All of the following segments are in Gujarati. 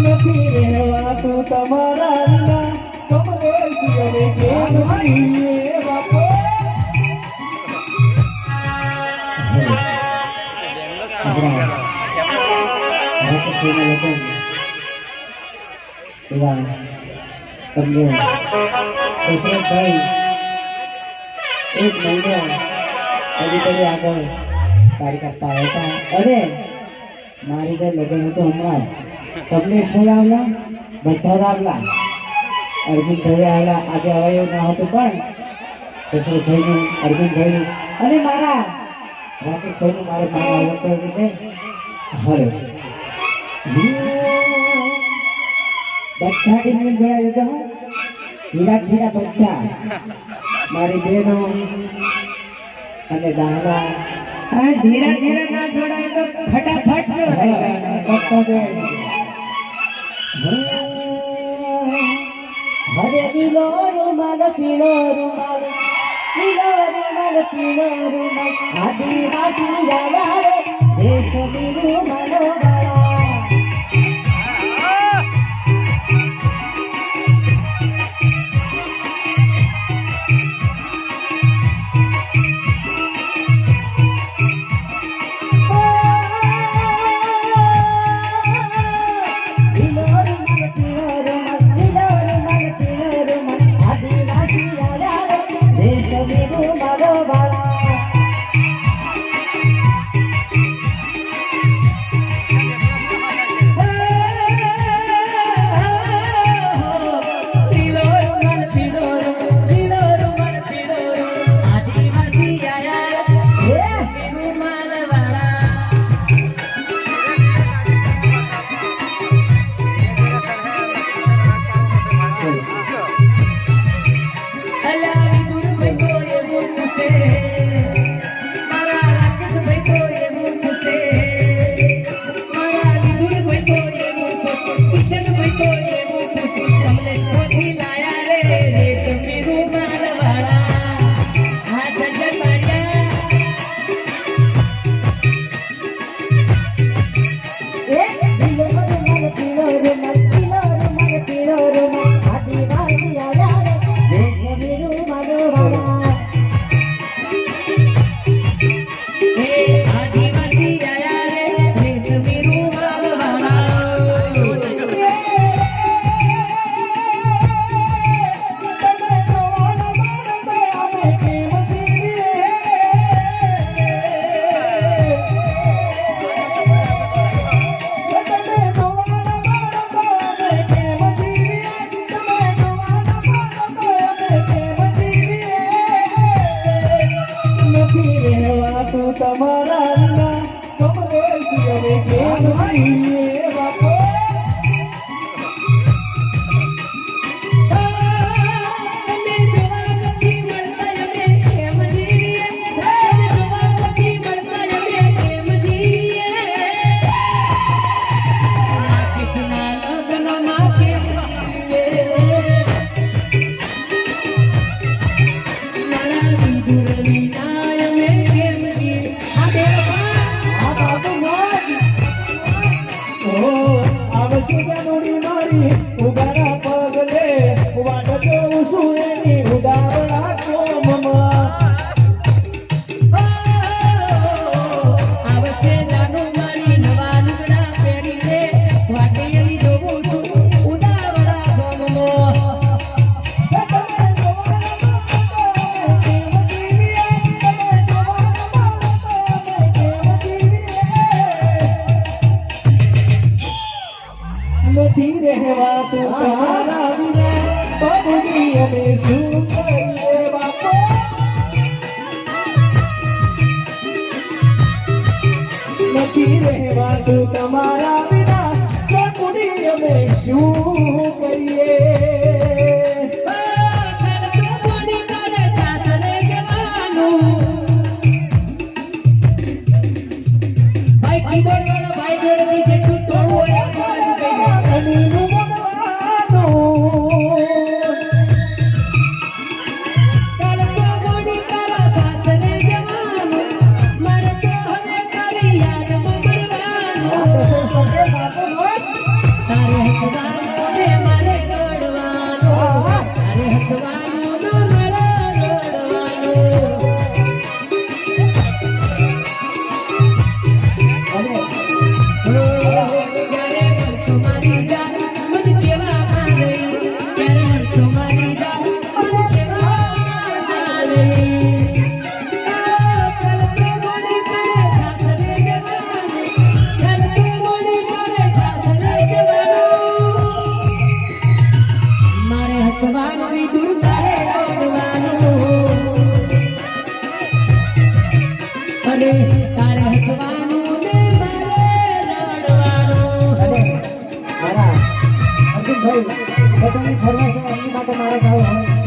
નથી રહેવાતું તમારા વિના કમલેશ હવે કે નથી બાપો એક મહિનો હજી અને મારી ઘર લગ્ન હતું હમણાં કમલેશભાઈ આવ્યા બધા આવ્યા અર્જુનભાઈ આવ્યા આજે અવાયો ના હતું પણ દશરથભાઈનું અર્જુનભાઈનું અને મારા રાકેશભાઈનું મારે કામ આવ્યું હતું એટલે હવે બધા ટીમને જોડાય તો ધીરા હીરા બધા. મારી બહેનો અને દાદા. ધીરા ધીરા ના જોડાય फटाफट से हरे नीलो रुमाल पीलो रुमाल नीलो रुमाल पीलो रुमाल आदिवासी यारा रे रेशमी रुमाल દેશ રૂમાલો તમારા વિના કમલેશ હવે કે જીવીએ નથી રહેવાતું તમારા વિના. અમે શું કરીએ? અમીનું Yeah. મારા અર્જુનભાઈ પોતાની ફરમાશો અમને માટે મારા સારું હોય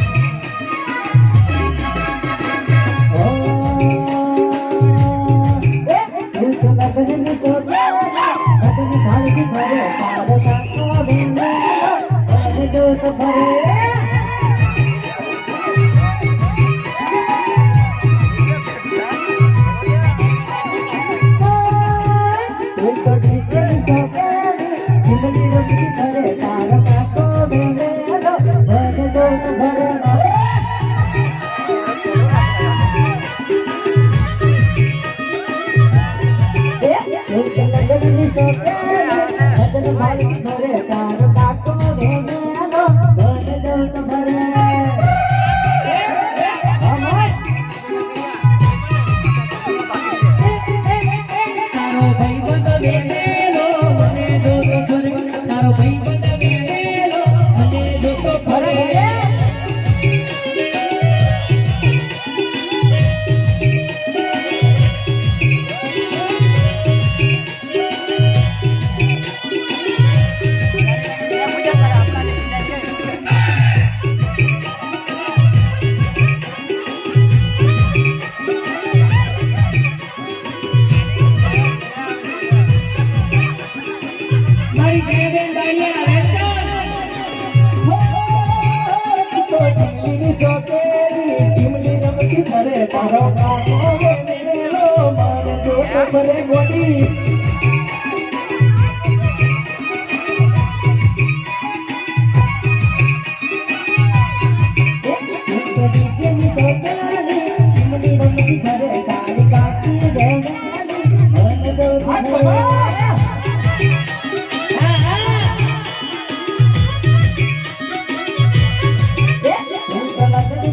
દિશો તેરી ટીમલી રમતી ભરે તારો કાકો મેરેલો મારે જોટ ભરે ગોડી